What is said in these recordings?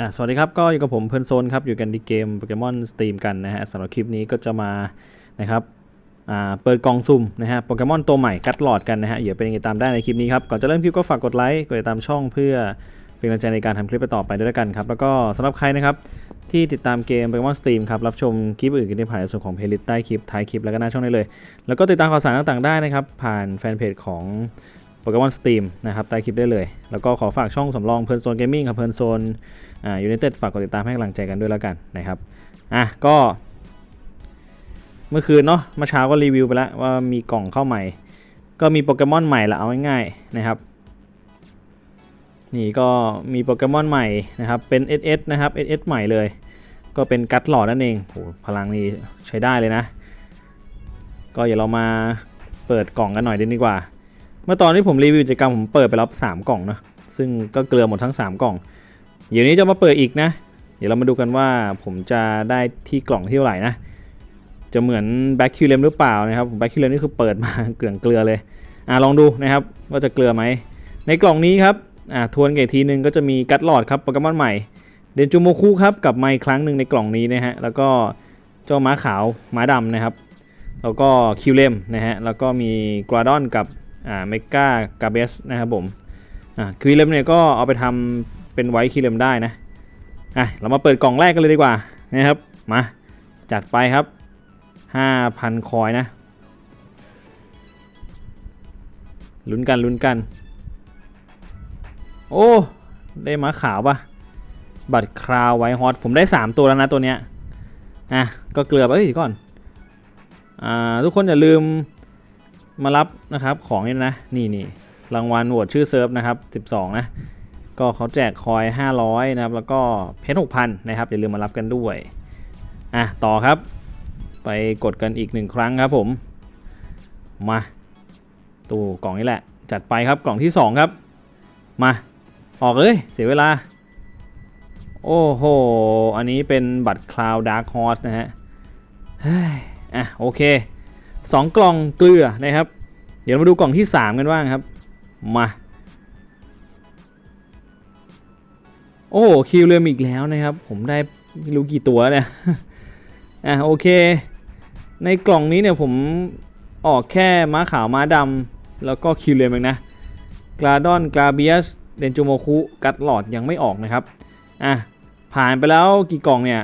อะสวัสดีครับ ก็อยู่กับผมเพลินโซนครับ อยู่กันที่เกมโปเกมอนสตรีมกันนะฮะสำหรับคลิปนี้ก็จะมานะครับอ่าเปิดกล่องซุ่มนะฮะโปเกมอนตัวใหม่กัดหลอดกันนะฮะเดี๋ยวเป็นยังไงตามได้ในคลิปนี้ครับ ก่อนจะเริ่มคลิปก็ฝากกดไลค์กดติดตามช่องเพื่อเป็นกำลังใจในการทำคลิปต่อไปด้วยกันครับ แล้วก็สำหรับใครนะครับที่ติดตามเกมโปเกมอนสตรีมครับ รับชมคลิปอื่นกันได้ผ่านในส่วนของเพลย์ลิสต์ใต้คลิปท้ายคลิปแล้วก็หน้าช่องได้เลย แล้วก็ติดตามข่าวสารต่างๆได้นะครับผ่านแฟนเพจของ โปเกมอนสตรีมนะครับใต้คลิปได้เลย แล้วก็ขอฝากช่องสำรองเพลินโซนเกมมิ่งครับเพลินโซนอ่ายูไนเต็ดฝากกดติดตามให้กำลังใจกันด้วยแล้วกันนะครับอะก็ เมื่อคืนเนาะเมื่อเช้าก็รีวิวไปแล้วว่ามีกล่องเข้าใหม่ ก็มีโปเกมอนใหม่ละเอาง่ายๆนะครับนี่ก็มีโปเกมอนใหม่นะครับเป็น SS นะครับ SS ใหม่เลย ก็เป็นกัตหลอดนั่นเองโหพลังนี้ใช้ได้เลยนะ ก็เดี๋ยวเรามาเปิดกล่องกันหน่อยดีกว่า เมื่อตอนที่ผมรีวิวกิจกรรมผมเปิดไปแล้วสามกล่องนะซึ่งก็เกลือหมดทั้ง 3 กล่อง เดี๋ยวนี้จะมาเปิดอีกนะ เดี๋ยวเรามาดูกันว่าผมจะได้ที่กล่องที่เท่าไหร่นะ จะเหมือนแบ็คคิวเลมหรือเปล่านะครับแบ็คคิวเลมนี่คือเปิดมาเกลืองเกลือเลย อ่าลองดูนะครับว่าจะเกลือไหม ในกล่องนี้ครับ อ่าทวนกันอีกทีนึงก็จะมีกัตหลอดครับโปเกมอนใหม่ เดนจูโมคุครับกลับมาอีกครั้งหนึ่งในกล่องนี้นะฮะ แล้วก็เจ้าม้าขาวม้าดำนะครับ แล้วก็คิวเลมนะฮะ แล้วก็มีกราดอนกับ เมกากาเบสนะครับผมอ่าคิเลมเนี่ยก็เอาไปทำเป็นไวท์คิเลมได้นะอะเรามาเปิดกล่องแรกกันเลยดีกว่านะครับมาจัดไปครับ 5,000 คอยนะลุ้นกันลุ้นกัน โอ้ ได้ม้าขาวปะบัตรคราวไวท์ฮอตผมได้ 3 ตัวแล้วนะตัวเนี้ยอะก็เกลือไปเอ้ยก่อนอ่าทุกคนอย่าลืม มารับนะครับของนี่นะนี่นี่รางวัลโหวตชื่อเซิร์ฟนะครับ 12 นะ ก็เขาแจกคอย 500 นะครับ แล้วก็เพชร6,000 นะครับ อย่าลืมมารับกันด้วย อะ ต่อครับ ไปกดกันอีกหนึ่งครั้งครับผม มา ตู้กล่องนี้แหละ จัดไปครับกล่องที่ 2 ครับ มา ออกเลย เสียเวลา โอ้โห อันนี้เป็นบัตรคลาวดาร์คฮอสนะฮะเฮ้ยอะ โอเค สองกล่องเกลือนะครับ เดี๋ยวมาดูกล่องที่ 3 กันบ้างครับ มา โอ้คิวเรือมอีกแล้วนะครับ ผมได้ไม่รู้กี่ตัวเนี่ยอะโอเค ในกล่องนี้เนี่ยผมออกแค่ม้าขาวม้าดำแล้วก็คิวเรือมเองนะกราดอนกราเบียสเดนจูโมคุกัดหลอดยังไม่ออกนะครับอะผ่านไปแล้วกี่กล่องเนี่ย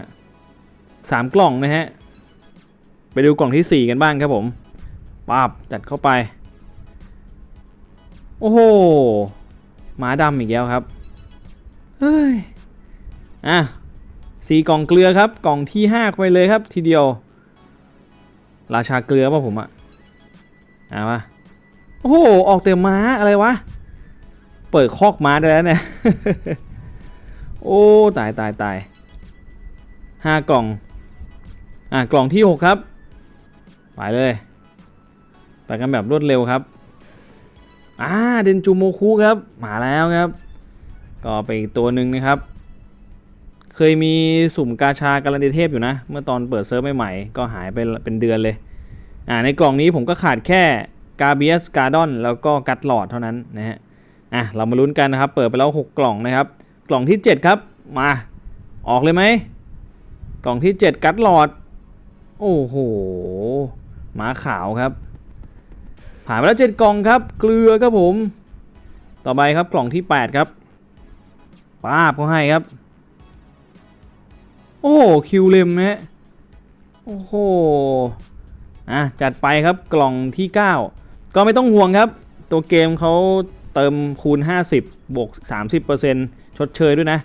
สามกล่องนะฮะ ไปดูกล่องที่ 4 กันบ้างครับผมปาบจัดเข้าไป โอ้โหหมาดำอีกแล้วครับ เฮ้ย อะสี่กล่องเกลือครับ กล่องที่5ไปเลยครับทีเดียว ราชาเกลือป่ะผมอะอะมาโอ้โห ออกเต็มม้าอะไรวะ เปิดคอกม้าได้แล้วเนี่ย โอ้ ตายตายตายห้ากล่อง อะ กล่องที่6ครับ ไปเลย ไปกันแบบรวดเร็วครับอ่าเดนจูโมคุครับ มาแล้วครับ ก็ไปอีกตัวหนึ่งนะครับ เคยมีสุ่มกาชาการันตีเทพอยู่นะ เมื่อตอนเปิดเซิร์ฟใหม่ๆก็หายไปเป็นเดือนเลย อ่าในกล่องนี้ผมก็ขาดแค่กาเบียสกาดอนแล้วก็กัตหลอดเท่านั้นนะฮะอะเรามาลุ้นกันนะครับ เปิดไปแล้ว 6 กล่องนะครับ กล่องที่ 7 ครับ มาออกเลยไหม กล่องที่ 7 กัตหลอด โอ้โห มาขาวครับ ผ่านไปแล้วเจ็ดกล่องครับ เกลือครับผม ต่อไปครับกล่องที่ 8 ครับป้าบเขาให้ครับ โอ้คิวเลมนะโอ้โหอะจัดไปครับกล่องที่ 9 ก็ไม่ต้องห่วงครับ ตัวเกมเขาเติมคูณ 50 บวก 30%ชดเชยด้วยนะ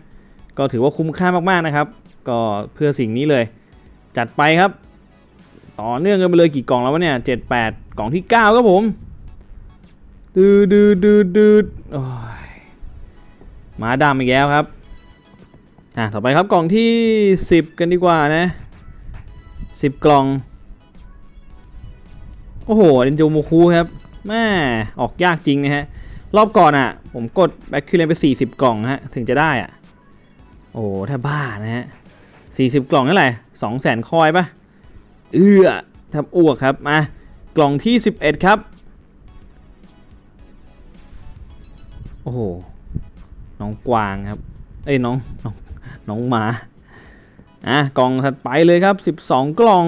ก็ถือว่าคุ้มค่ามากๆนะครับ ก็เพื่อสิ่งนี้เลย จัดไปครับ ต่อเนื่องกันไปเลยกี่กล่องแล้ววะเนี่ยเจ็ดแปดกล่องที่เก้าครับผมดืดดืดดืดดืดโอ้ยมาดำอีกแล้วครับอะต่อไปครับกล่องที่สิบกันดีกว่านะสิบกล่อง โอ้โหเดนจูมูคูครับแม่ออกยากจริงนะฮะ รอบก่อนอะ ผมกดแบ็คคิวเลนไป 40 กล่องฮะ ถึงจะได้อะ โอ้โหแทบบ้านะฮะ40 กล่องนั่นแหละ200,000 คอยปะ เอื้อทับอ้วกครับมากล่องที่ 11 ครับ โอ้โห น้องกวางครับ เอ้ยน้องน้องน้องหมาอะกล่องถัดไปเลยครับ 12 กล่อง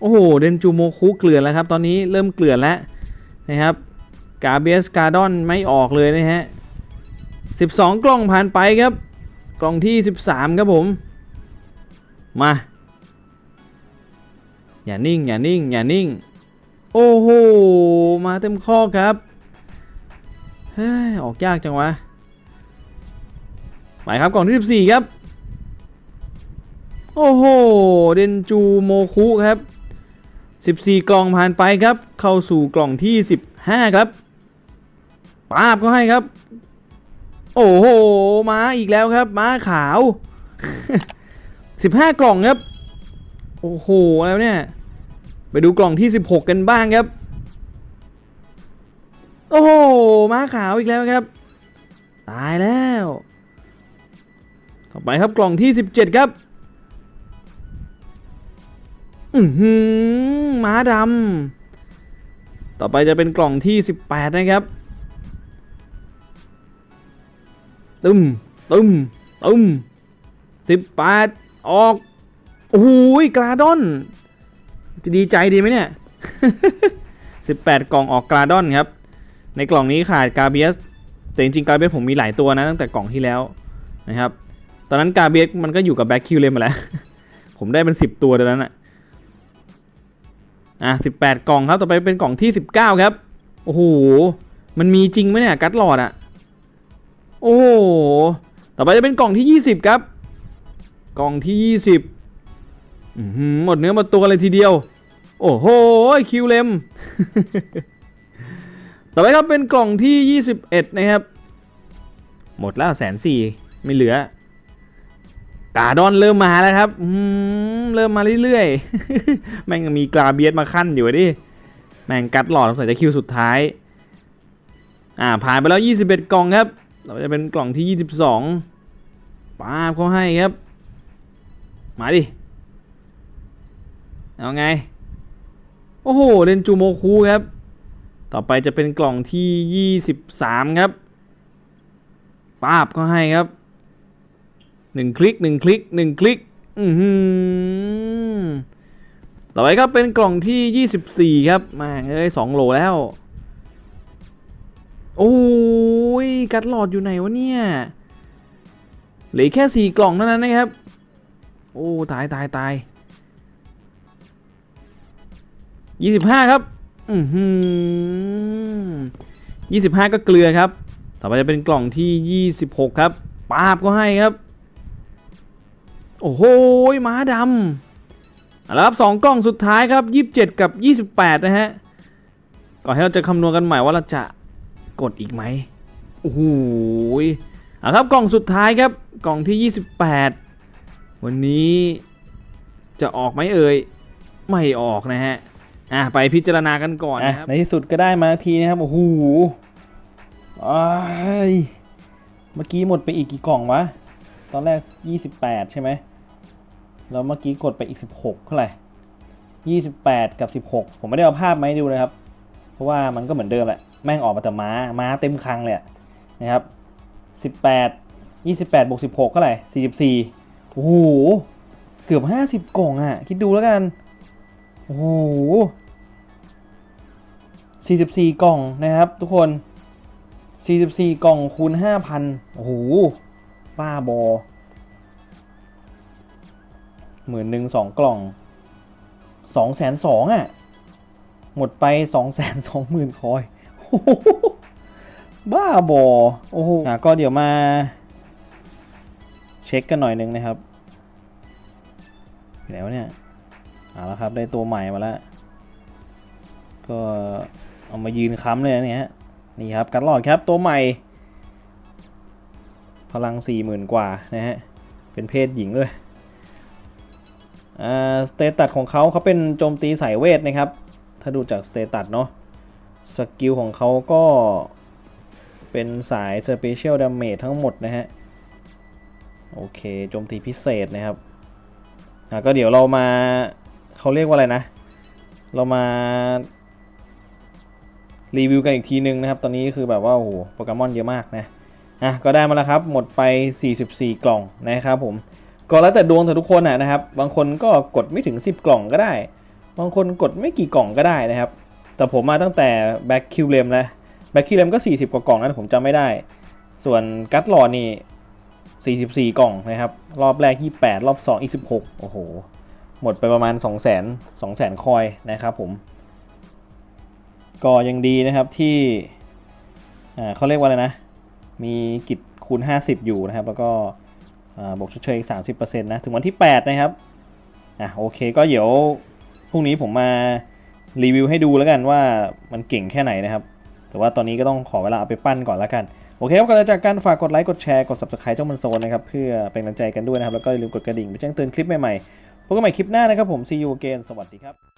โอ้โห เดนจูโมคุเกลือแล้วครับ ตอนนี้เริ่มเกลือแล้วนะครับ กาเบียสกาดอนไม่ออกเลยนะฮะ 12 กล่องผ่านไปครับ กล่องที่ 13 ครับผม มา อย่านิ่ง อย่านิ่ง อย่านิ่ง โอ้โห มาเต็มข้อครับ เฮ้ย ออกยากจังวะไปครับกล่องที่ 14 ครับ โอ้โห เดนจูโมคุครับ 14 กล่องผ่านไปครับ เข้าสู่กล่องที่ 15 ครับปาบก็ให้ครับ โอ้โห มาอีกแล้วครับ ม้าขาว 15 กล่องครับ โอ้โหแล้วเนี่ย ไปดูกล่องที่ 16 กันบ้างครับ โอ้โหม้าขาวอีกแล้วครับ ตายแล้ว ต่อไปครับกล่องที่ 17 ครับ อือหือม้าดำต่อไปจะเป็นกล่องที่ 18 นะครับตึมตึมตึม18ออก โอ้โหกราดอน จะดีใจดีไหมเนี่ย 18 กล่องออกกราดอนครับ ในกล่องนี้ขาดกาเบียส แต่จริงๆกาเบียสผมมีหลายตัวนะตั้งแต่กล่องที่แล้วนะครับ ตอนนั้นกาเบียสมันก็อยู่กับแบ็คคิวเลยมาแล้ว ผมได้เป็น 10 ตัวตอนนั้นอะอะ18 กล่องครับ ต่อไปเป็นกล่องที่ 19 ครับ โอ้โห มันมีจริงไหมเนี่ย กัดหลอดอะโอ้โห ต่อไปจะเป็นกล่องที่ 20 ครับ กล่องที่ 20 อื้อหือหมดเนื้อหมดตัวเลยทีเดียว โอ้โหคิวเลม ต่อไปครับเป็นกล่องที่ 21 นะครับ หมดแล้วแสนสี่ไม่เหลือกาดอนเริ่มมาแล้วครับเริ่มมาเรื่อยๆ แม่งมีกราเบียสมาขั้นอยู่ดิ แม่งกัดหลอดสงสัยจะคิวสุดท้าย อ่าผ่านไปแล้ว 21 กล่องครับ เราจะเป็นกล่องที่ 22ป้าบเขาให้ครับ มาดิ เอาไง โอ้โหเรนจูโมคูครับ ต่อไปจะเป็นกล่องที่ 23 ครับป้าบก็ให้ครับหนึ่งคลิกหนึ่งคลิกหนึ่งคลิก อือหือต่อไปครับเป็นกล่องที่ 24 ครับมาเอ้ยสองโหลแล้ว โอ้ย กัดหลอดอยู่ไหนวะเนี่ย เหลือแค่สี่กล่องเท่านั้นนะครับ โอ้ ตายตายตาย ยี่สิบห้าครับอือหือยี่สิบห้าก็เกลือครับ ต่อไปจะเป็นกล่องที่ยี่สิบหกครับปาบก็ให้ครับ โอ้โหม้าดำอาละครับสองกล่องสุดท้ายครับยี่สิบเจ็ดกับยี่สิบแปดนะฮะ ก่อนที่เราจะคำนวณกันใหม่ว่าเราจะกดอีกไหมโอ้โหเอาครับกล่องสุดท้ายครับ กล่องที่ 28 วันนี้จะออกไหมเอ่ย ไม่ออกนะฮะ อะไปพิจารณากันก่อนนะครับในที่สุดก็ได้มาทีนะครับโอ้โหอ้ายเมื่อกี้หมดไปอีกกี่กล่องวะ ตอนแรก 28 ใช่ไหม แล้วเมื่อกี้กดไปอีก 16เท่าไหร่ 28 กับ 16 ผมไม่ได้เอาภาพมาให้ดูเลยครับ เพราะว่ามันก็เหมือนเดิมแหละ แม่งออกมาแต่ม้า ม้าเต็มคลังเลยอะนะครับ 18 28บวก16เท่าไหร่ 44 โอ้โห เกือบ 50 กล่องอะคิดดูแล้วกัน โอ้โห 44 กล่องนะครับ ทุกคน 44 กล่องคูณ 5,000 โอ้โห บ้าบอหมื่นหนึ่งสองกล่องสองแสนสองอะ หมดไปสองแสนสองหมื่นคอย บ้าบอโอ้โหอะก็เดี๋ยวมา เช็คกันหน่อยนึงนะครับอยู่ไหนวเนี่ยเอาละครับ ได้ตัวใหม่มาแล้ว ก็ เอามายืนค้ำเลยนะเนี่ยฮะนี่ครับกันหลอดครับตัวใหม่ พลังสี่หมื่นกว่านะฮะเป็นเพศหญิงด้วยอ่าสเตตัสของเขาเขาเป็นโจมตีสายเวทนะครับ ถ้าดูจากสเตตัสเนาะสกิลของเขาก็เป็นสาย Special Damage ทั้งหมดนะฮะ โอเคโจมตีพิเศษนะครับก็เดี๋ยวเรามาเขาเรียกว่าอะไรนะ เรามา รีวิวกันอีกทีนึงนะครับ ตอนนี้คือแบบว่าโอ้โหโปเกมอนเยอะมากนะอะก็ได้มาแล้วครับ หมดไป 44 กล่องนะครับผมก็แล้วแต่ดวงแต่ทุกคนนะครับ บางคนก็กดไม่ถึง 10 กล่องก็ได้ บางคนกดไม่กี่กล่องก็ได้นะครับ แต่ผมมาตั้งแต่แบ็คคิวเลมนะแบ็คคิวเลมก็ 40 กว่ากล่องนะผมจำไม่ได้ ส่วนกัตหลอนี่ 44 กล่องนะครับ รอบแรก 28 รอบ 2 อีก 16 โอ้โห หมดไปประมาณ 2 0 0 0 0 0 2 0 0 0 0 คอยนะครับผม ก็ยังดีนะครับที่เขาเรียกว่าอะไรนะ มีกิจคูณ 50 อยู่นะครับ แล้วก็อ่าบวกชดเชยอีก30%นะ ถึงวันที่ 8 นะครับอะโอเคก็เดี๋ยวพรุ่งนี้ผมมารีวิวให้ดูแล้วกันว่ามันเก่งแค่ไหนนะครับ แต่ว่าตอนนี้ก็ต้องขอเวลาเอาไปปั้นก่อนแล้วกัน โอเคครับก่อนจากการฝากกดไลค์กดแชร์กด subscribe เจ้ามันโซนนะครับ เพื่อเป็นกำลังใจกันด้วยนะครับ แล้วก็อย่าลืมกดกระดิ่งเพื่อแจ้งเตือนคลิปใหม่ๆพบกันใหม่คลิปหน้านะครับผม see you again สวัสดีครับ